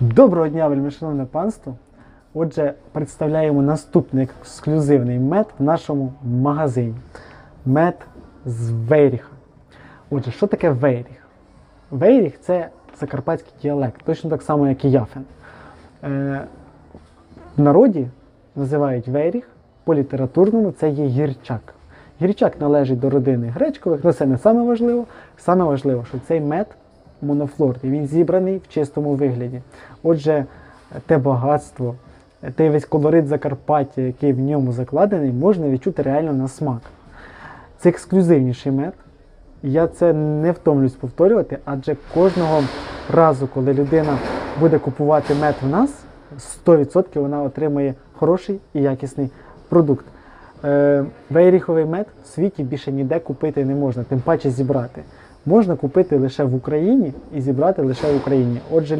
Доброго дня, вельмишановне панство. Отже, представляємо наступний ексклюзивний мед в нашому магазині. Мед з Вейріха. Отже, що таке Вейріх? Вейріх це закарпатський діалект, точно так само, як і Яфен. Е, в народі називають Вейріх, по літературному це є гірчак. Гірчак належить до родини гречкових, але це не саме важливо. Саме важливо, що цей мед монофлорний, він зібраний в чистому вигляді. Отже, те багатство, той весь колорит Закарпаття, який в ньому закладений, можна відчути реально на смак. Це ексклюзивніший мед. Я це не втомлюсь повторювати, адже кожного разу, коли людина буде купувати мед в нас, 100% вона отримає хороший і якісний продукт. Е, Вейріховий мед в світі більше ніде купити не можна, тим паче зібрати. Можна купити лише в Україні і зібрати лише в Україні. Отже,